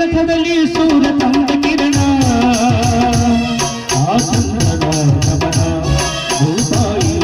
ರಥದಲ್ಲಿ ಸೂರ ತಂದ ಕಿರಣ. ಆ ಸುಂದರ ಗಮನ ಭೂತಾಯಿ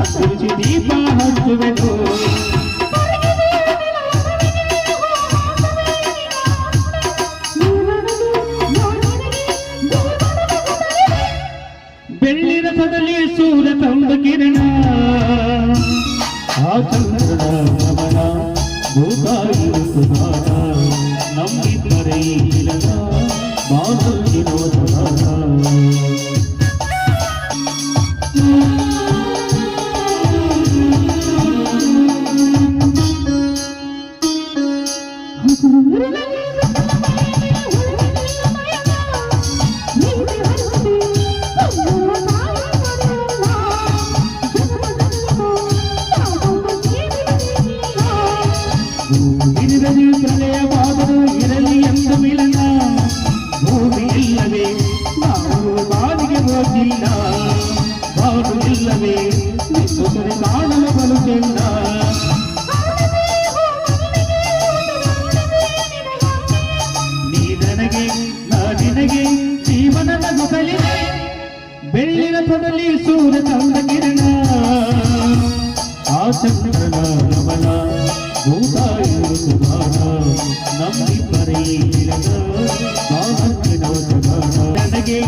ದೀಪ ಹಚ್ಚುವೆನು ಬೆಳ್ಳಿ ರಥದಲ್ಲಿ ಸೂರ್ಯ ತಂದ ಕಿರಣ. ಆ ಚಂದ್ರನ ಗಮನ ಭೂತಾಯಿ ಸುಧಾರ ನಮ್ಮಿಬ್ಬರೇ ಭೂಮಿರಲಿ ಪ್ರಳಯವಾದರೂ ಇರಲಿ ಎಂದು ಮಿಲನ ಭೂಮಿ ಇಲ್ಲವೇ ನಾವು ಬಾವಿಗೆ ಹೋಗಿಲ್ಲ ಬಾವು ಇಲ್ಲವೇ ಸುತ್ತರೆ ಕಾಣಲು ಬರುತ್ತಿಲ್ಲ ನೀ ನನಗೆ ನಾ ನಿನಗೆ ಜೀವನದ ಮೊದಲಿದೆ ಬೆಳ್ಳಿನ ತೊಡಲಿ ಸೂರ ತಂದ ಕಿರಣ ಆ ಚಂದ್ರನ ಗಮನ ಭೂತಾಯಿ ಸುಧಾರ ನಮ್ಮಿಬ್ಬರೇ ನಿನಗೆ